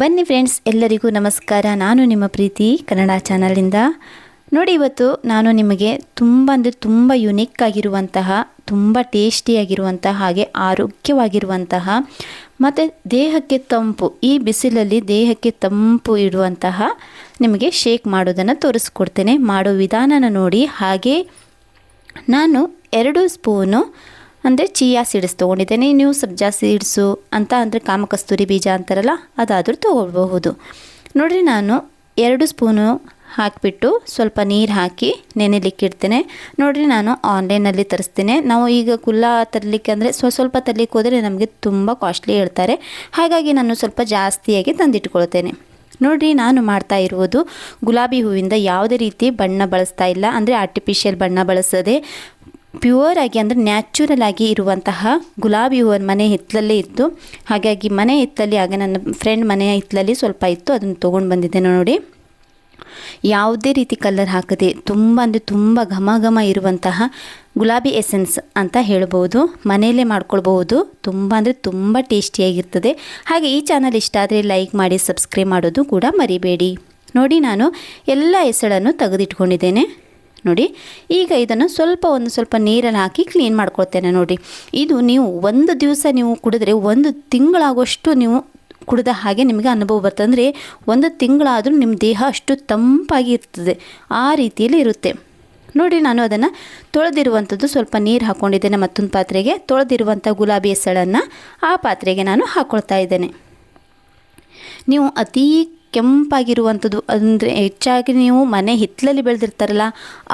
ಬನ್ನಿ ಫ್ರೆಂಡ್ಸ್ ಎಲ್ಲರಿಗೂ ನಮಸ್ಕಾರ. ನಾನು ನಿಮ್ಮ ಪ್ರೀತಿ ಕನ್ನಡ ಚಾನಲಿಂದ ನೋಡಿ, ಇವತ್ತು ನಾನು ನಿಮಗೆ ತುಂಬ ಅಂದರೆ ತುಂಬ ಯುನಿಕ್ ಆಗಿರುವಂತಹ, ತುಂಬ ಟೇಸ್ಟಿಯಾಗಿರುವಂತಹ ಹಾಗೆ ಆರೋಗ್ಯವಾಗಿರುವಂತಹ, ಮತ್ತು ದೇಹಕ್ಕೆ ತಂಪು, ಈ ಬಿಸಿಲಲ್ಲಿ ದೇಹಕ್ಕೆ ತಂಪು ಇಡುವಂತಹ ನಿಮಗೆ ಶೇಕ್ ಮಾಡೋದನ್ನು ತೋರಿಸ್ಕೊಡ್ತೇನೆ. ಮಾಡೋ ವಿಧಾನನ ನೋಡಿ. ಹಾಗೆ ನಾನು ಎರಡು ಸ್ಪೂನು ಅಂದರೆ ಚಿಯಾ ಸೀಡ್ಸ್ ತೊಗೊಂಡಿದ್ದೇನೆ, ನೀವು ಸಬ್ಜಾ ಸೀಡ್ಸು ಅಂತ ಅಂದರೆ ಕಾಮಕಸ್ತೂರಿ ಬೀಜ ಅಂತಾರಲ್ಲ, ಅದಾದರೂ ತೊಗೊಳ್ಬಹುದು. ನೋಡಿರಿ ನಾನು ಎರಡು ಸ್ಪೂನು ಹಾಕಿಬಿಟ್ಟು ಸ್ವಲ್ಪ ನೀರು ಹಾಕಿ ನೆನೆಲಿಕ್ಕಿಡ್ತೇನೆ ನೋಡಿರಿ ನಾನು ಆನ್ಲೈನಲ್ಲಿ ತರಿಸ್ತೇನೆ. ನಾವು ಈಗ ಕುಲ್ಲ ತರಲಿಕ್ಕೆ ಅಂದರೆ ಸ್ವ, ಸ್ವಲ್ಪ ತರಲಿಕ್ಕೆ ಹೋದರೆ ನಮಗೆ ತುಂಬ ಕಾಸ್ಟ್ಲಿ ಹೇಳ್ತಾರೆ. ಹಾಗಾಗಿ ನಾನು ಸ್ವಲ್ಪ ಜಾಸ್ತಿಯಾಗಿ ತಂದಿಟ್ಕೊಳ್ತೇನೆ. ನೋಡಿರಿ ನಾನು ಮಾಡ್ತಾ ಇರುವುದು ಗುಲಾಬಿ ಹೂವಿಂದ ಯಾವುದೇ ರೀತಿ ಬಣ್ಣ ಬಳಸ್ತಾ ಇಲ್ಲ. ಅಂದರೆ ಆರ್ಟಿಫಿಷಿಯಲ್ ಬಣ್ಣ ಬಳಸದೆ ಪ್ಯೂರ್ ಆಗಿ ಅಂದರೆ ನ್ಯಾಚುರಲ್ ಆಗಿ ಇರುವಂತಹ ಗುಲಾಬಿ ಹೂವನ್ನ ಮನೆ ಹಿತ್ತಲಲ್ಲೇ ಇತ್ತು. ಹಾಗಾಗಿ ಮನೆ ಹಿತ್ತಲ್ಲಿ ಆಗ ನನ್ನ ಫ್ರೆಂಡ್ ಮನೆಯ ಹಿತ್ತಲಲ್ಲಿ ಸ್ವಲ್ಪ ಇತ್ತು, ಅದನ್ನು ತೊಗೊಂಡು ಬಂದಿದ್ದೆ ನೋಡಿ. ಯಾವುದೇ ರೀತಿ ಕಲರ್ ಹಾಕದೆ ತುಂಬ ಅಂದರೆ ತುಂಬ ಘಮ ಘಮ ಇರುವಂತಹ ಗುಲಾಬಿ ಎಸೆನ್ಸ್ ಅಂತ ಹೇಳ್ಬೋದು. ಮನೆಯಲ್ಲೇ ಮಾಡ್ಕೊಳ್ಬಹುದು. ತುಂಬ ಅಂದರೆ ತುಂಬ ಟೇಸ್ಟಿಯಾಗಿರ್ತದೆ ಹಾಗೆ ಈ ಚಾನಲ್ ಇಷ್ಟ ಆದರೆ ಲೈಕ್ ಮಾಡಿ ಸಬ್ಸ್ಕ್ರೈಬ್ ಮಾಡೋದು ಕೂಡ ಮರಿಬೇಡಿ. ನೋಡಿ ನಾನು ಎಲ್ಲ ಹೆಸಳನ್ನು ತೆಗೆದಿಟ್ಕೊಂಡಿದ್ದೇನೆ. ನೋಡಿ, ಈಗ ಇದನ್ನು ಸ್ವಲ್ಪ ಒಂದು ಸ್ವಲ್ಪ ನೀರಲ್ಲಿ ಹಾಕಿ ಕ್ಲೀನ್ ಮಾಡ್ಕೊಳ್ತೇನೆ ನೋಡಿ. ಇದು ನೀವು ಒಂದು ದಿವಸ ನೀವು ಕುಡಿದ್ರೆ ಒಂದು ತಿಂಗಳಾಗುವಷ್ಟು ನೀವು ಕುಡಿದ ಹಾಗೆ ನಿಮಗೆ ಅನುಭವ ಬರ್ತದೆ. ಒಂದು ತಿಂಗಳಾದರೂ ನಿಮ್ಮ ದೇಹ ಅಷ್ಟು ತಂಪಾಗಿ ಇರ್ತದೆ. ಆ ರೀತಿಯಲ್ಲಿ ಇರುತ್ತೆ. ನೋಡಿ, ನಾನು ಅದನ್ನು ತೊಳೆದಿರುವಂಥದ್ದು ಸ್ವಲ್ಪ ನೀರು ಹಾಕ್ಕೊಂಡಿದ್ದೇನೆ ಮತ್ತೊಂದು ಪಾತ್ರೆಗೆ. ತೊಳೆದಿರುವಂಥ ಗುಲಾಬಿ ಹೆಸಳನ್ನು ಆ ಪಾತ್ರೆಗೆ ನಾನು ಹಾಕ್ಕೊಳ್ತಾ ಇದ್ದೇನೆ. ನೀವು ಅತೀ ಕೆಂಪಾಗಿರುವಂಥದ್ದು. ಅಂದರೆ ಹೆಚ್ಚಾಗಿ ನೀವು ಮನೆ ಹಿತ್ತಲಲ್ಲಿ ಬೆಳೆದಿರ್ತಾರಲ್ಲ,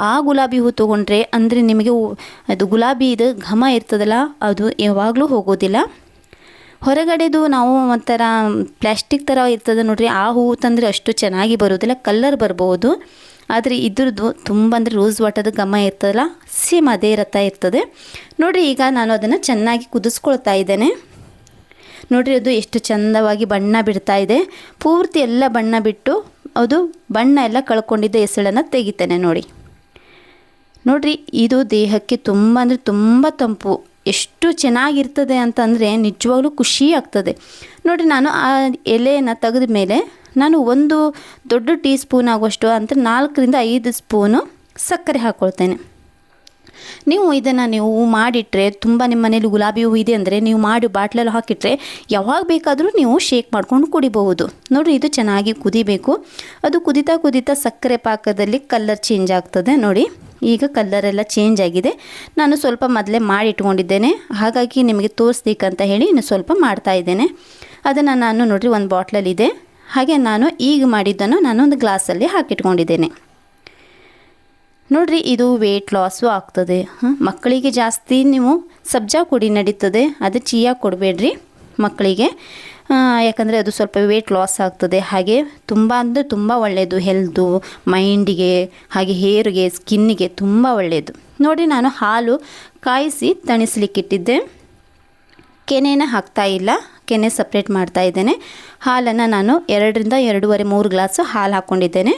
ಆ ಗುಲಾಬಿ ಹೂ ತೊಗೊಂಡ್ರೆ ಅಂದರೆ ನಿಮಗೆ ಅದು ಗುಲಾಬಿ ಇದು ಘಮ ಇರ್ತದಲ್ಲ, ಅದು ಯಾವಾಗಲೂ ಹೋಗೋದಿಲ್ಲ. ಹೊರಗಡೆದು ನಾವು ಒಂಥರ ಪ್ಲ್ಯಾಸ್ಟಿಕ್ ಥರ ಇರ್ತದೆ ನೋಡ್ರಿ, ಆ ಹೂವು ತಂದರೆ ಅಷ್ಟು ಚೆನ್ನಾಗಿ ಬರೋದಿಲ್ಲ ಕಲ್ಲರ್ ಬರ್ಬೋದು. ಆದರೆ ಇದ್ರದ್ದು ತುಂಬ ಅಂದರೆ ರೋಸ್ ವಾಟರ್ದು ಘಮ ಇರ್ತದಲ್ಲ, ಸೇಮ್ ಅದೇ ರಥ ಇರ್ತದೆ. ನೋಡಿರಿ ಈಗ ನಾನು ಅದನ್ನು ಚೆನ್ನಾಗಿ ಕುದಿಸ್ಕೊಳ್ತಾ ಇದ್ದೇನೆ. ನೋಡ್ರಿ ಅದು ಎಷ್ಟು ಚಂದವಾಗಿ ಬಣ್ಣ ಬಿಡ್ತಾ ಇದೆ. ಪೂರ್ತಿ ಎಲ್ಲ ಬಣ್ಣ ಬಿಟ್ಟು ಅದು ಬಣ್ಣ ಎಲ್ಲ ಕಳ್ಕೊಂಡಿದ್ದ ಹೆಸಳನ್ನು ತೆಗಿತೇನೆ ನೋಡಿ. ನೋಡ್ರಿ ಇದು ದೇಹಕ್ಕೆ ತುಂಬ ಅಂದರೆ ತುಂಬ ತಂಪು. ಎಷ್ಟು ಚೆನ್ನಾಗಿರ್ತದೆ ಅಂತಂದರೆ ನಿಜವಾಗ್ಲೂ ಖುಷಿ ಆಗ್ತದೆ. ನೋಡಿರಿ ನಾನು ಆ ಎಲೆಯನ್ನು ತೆಗೆದ ಮೇಲೆ ನಾನು ಒಂದು ದೊಡ್ಡ ಟೀ ಸ್ಪೂನ್ ಆಗುವಷ್ಟು ಅಂತ ನಾಲ್ಕರಿಂದ ಐದು ಸ್ಪೂನು ಸಕ್ಕರೆ ಹಾಕ್ಕೊಳ್ತೇನೆ ನೀವು ಇದನ್ನು ನೀವು ಮಾಡಿಟ್ರೆ ತುಂಬ ನಿಮ್ಮ ಮನೇಲಿ ಗುಲಾಬಿ ಹೂವು ಇದೆ ಅಂದರೆ ನೀವು ಮಾಡಿ, ಬಾಟ್ಲಲ್ಲಿ ಹಾಕಿಟ್ರೆ ಯಾವಾಗ ಬೇಕಾದರೂ ನೀವು ಶೇಕ್ ಮಾಡ್ಕೊಂಡು ಕುಡಿಬಹುದು. ನೋಡಿರಿ, ಇದು ಚೆನ್ನಾಗಿ ಕುದಿಬೇಕು. ಅದು ಕುದಿತಾ ಕುದಿತಾ ಸಕ್ಕರೆ ಪಾಕದಲ್ಲಿ ಕಲರ್ ಚೇಂಜ್ ಆಗ್ತದೆ ನೋಡಿ. ಈಗ ಕಲರ್ ಎಲ್ಲ ಚೇಂಜ್ ಆಗಿದೆ. ನಾನು ಸ್ವಲ್ಪ ಮೊದಲೇ ಮಾಡಿ ಇಟ್ಕೊಂಡಿದ್ದೇನೆ ಹಾಗಾಗಿ ನಿಮಗೆ ತೋರಿಸ್ಬೇಕಂತ ಹೇಳಿ ಇನ್ನು ಸ್ವಲ್ಪ ಮಾಡ್ತಾ ಇದ್ದೇನೆ. ಅದನ್ನು ನಾನು ನೋಡಿರಿ, ಒಂದು ಬಾಟ್ಲಲ್ಲಿದೆ. ಹಾಗೆ ನಾನು ಈಗ ಮಾಡಿದ್ದನ್ನು ನಾನು ಒಂದು ಗ್ಲಾಸಲ್ಲಿ ಹಾಕಿಟ್ಕೊಂಡಿದ್ದೇನೆ. ನೋಡ್ರಿ, ಇದು ವೇಟ್ ಲಾಸು ಆಗ್ತದೆ. ಮಕ್ಕಳಿಗೆ ಜಾಸ್ತಿ ನೀವು ಸಬ್ಜಾ ಕೊಡಿ ನಡೀತದೆ, ಅದು ಚಿಯಾ ಕೊಡಬೇಡ್ರಿ ಮಕ್ಕಳಿಗೆ. ಯಾಕಂದರೆ ಅದು ಸ್ವಲ್ಪ ವೇಟ್ ಲಾಸ್ ಆಗ್ತದೆ. ಹಾಗೆ ತುಂಬ ಅಂದರೆ ತುಂಬ ಒಳ್ಳೆಯದು ಹೆಲ್ತು ಮೈಂಡಿಗೆ ಹಾಗೆ ಹೇರಿಗೆ ಸ್ಕಿನ್ನಿಗೆ ತುಂಬ ಒಳ್ಳೆಯದು ನೋಡಿ ನಾನು ಹಾಲು ಕಾಯಿಸಿ ತಣಿಸ್ಲಿಕ್ಕಿಟ್ಟಿದ್ದೆ ಕೆನೆನ ಹಾಕ್ತಾ ಇಲ್ಲ, ಕೆನೆ ಸಪ್ರೇಟ್ ಮಾಡ್ತಾ ಇದ್ದೇನೆ. ಹಾಲನ್ನು ನಾನು ಎರಡರಿಂದ ಎರಡೂವರೆ ಮೂರು ಗ್ಲಾಸು ಹಾಲು ಹಾಕ್ಕೊಂಡಿದ್ದೇನೆ.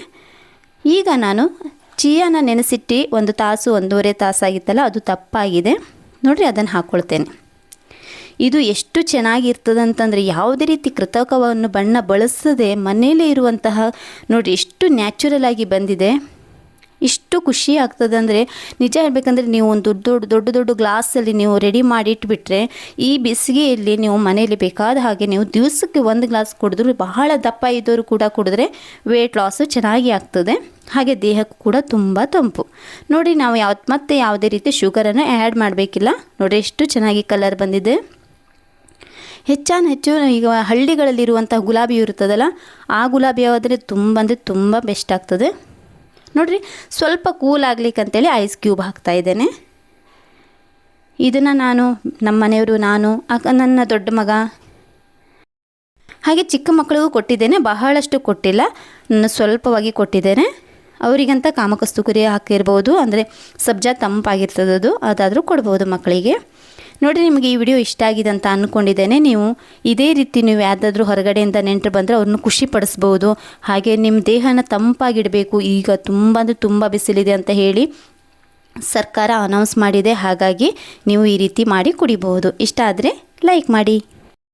ಈಗ ನಾನು ಚಿಯಾನ ನೆನೆಸಿಟ್ಟು ಒಂದು ತಾಸು, ಒಂದೂವರೆ ತಾಸಾಗಿತ್ತಲ್ಲ, ಅದು ತಪ್ಪಾಗಿದೆ. ನೋಡಿರಿ, ಅದನ್ನು ಹಾಕ್ಕೊಳ್ತೇನೆ ಇದು ಎಷ್ಟು ಚೆನ್ನಾಗಿರ್ತದಂತಂದರೆ ಯಾವುದೇ ರೀತಿ ಕೃತಕವನ್ನು ಬಣ್ಣ ಬಳಸದೆ ಮನೆಯಲ್ಲೇ ಇರುವಂತಹ ನೋಡಿ ಎಷ್ಟು ನ್ಯಾಚುರಲ್ ಆಗಿ ಬಂದಿದೆ. ಇಷ್ಟು ಖುಷಿ ಆಗ್ತದೆ ಅಂದರೆ ನಿಜ ಹೇಳಬೇಕಂದ್ರೆ ನೀವು ಒಂದು ದೊಡ್ಡ ದೊಡ್ಡ ದೊಡ್ಡ ದೊಡ್ಡ ಗ್ಲಾಸಲ್ಲಿ ನೀವು ರೆಡಿ ಮಾಡಿ ಇಟ್ಬಿಟ್ರೆ ಈ ಬಿಸಿಗೆಯಲ್ಲಿ ನೀವು ಮನೆಯಲ್ಲಿ ಬೇಕಾದ ಹಾಗೆ ನೀವು ದಿವಸಕ್ಕೆ ಒಂದು ಗ್ಲಾಸ್ ಕುಡಿದ್ರು ಬಹಳ ದಪ್ಪ ಇದ್ದವರು ಕೂಡ ಕುಡಿದ್ರೆ ವೆಯ್ಟ್ ಲಾಸು ಚೆನ್ನಾಗಿ ಆಗ್ತದೆ. ಹಾಗೆ ದೇಹಕ್ಕೂ ಕೂಡ ತುಂಬ ತಂಪು. ನೋಡಿ ನಾವು ಯಾವ, ಮತ್ತೆ ಯಾವುದೇ ರೀತಿ ಶುಗರನ್ನು ಆ್ಯಡ್ ಮಾಡಬೇಕಿಲ್ಲ. ನೋಡಿ ಎಷ್ಟು ಚೆನ್ನಾಗಿ ಕಲರ್ ಬಂದಿದೆ. ಹೆಚ್ಚಾನು ಹೆಚ್ಚು ಈಗ ಹಳ್ಳಿಗಳಲ್ಲಿರುವಂಥ ಗುಲಾಬಿ ಇರುತ್ತದಲ್ಲ, ಆ ಗುಲಾಬಿ ಆದರೆ ತುಂಬ ಅಂದರೆ ತುಂಬ ಬೆಸ್ಟ್ ಆಗ್ತದೆ. ನೋಡಿರಿ, ಸ್ವಲ್ಪ ಕೂಲ್ ಆಗ್ಲಿಕ್ಕೆ ಅಂತೇಳಿ ಐಸ್ ಕ್ಯೂಬ್ ಹಾಕ್ತಾ ಇದ್ದೇನೆ. ಇದನ್ನು ನಾನು, ನಮ್ಮ ಮನೆಯವರು ನಾನು ನನ್ನ ದೊಡ್ಡ ಮಗ. ಹಾಗೆ ಚಿಕ್ಕ ಮಕ್ಕಳಿಗೂ ಕೊಟ್ಟಿದ್ದೇನೆ, ಬಹಳಷ್ಟು ಕೊಟ್ಟಿಲ್ಲ. ನಾನು ಸ್ವಲ್ಪವಾಗಿ ಕೊಟ್ಟಿದ್ದೇನೆ. ಅವರಿಗಂತ ಕಾಮಕಸ್ತೂಕುರಿ ಹಾಕಿರ್ಬೋದು, ಅಂದರೆ ಸಬ್ಜಾ ತಂಪಾಗಿರ್ತದದು ಅದು ಅದಾದರೂ ಕೊಡ್ಬೋದು ಮಕ್ಕಳಿಗೆ. ನೋಡಿ, ನಿಮಗೆ ಈ ವಿಡಿಯೋ ಇಷ್ಟ ಆಗಿದೆ ಅಂತ ಅಂದ್ಕೊಂಡಿದ್ದೇನೆ ನೀವು ಇದೇ ರೀತಿ ನೀವು ಯಾವುದಾದ್ರೂ ಹೊರಗಡೆಯಿಂದ ನೆಂಟರು ಬಂದರೆ ಅವ್ರನ್ನ ಖುಷಿ ಪಡಿಸ್ಬೋದು ಹಾಗೆ ನಿಮ್ಮ ದೇಹನ ತಂಪಾಗಿಡಬೇಕು. ಈಗ ತುಂಬ ಅಂದರೆ ತುಂಬ ಬಿಸಿಲಿದೆ ಅಂತ ಹೇಳಿ ಸರ್ಕಾರ ಅನೌನ್ಸ್ ಮಾಡಿದೆ. ಹಾಗಾಗಿ ನೀವು ಈ ರೀತಿ ಮಾಡಿ ಕುಡಿಬಹುದು ಇಷ್ಟ ಆದರೆ ಲೈಕ್ ಮಾಡಿ.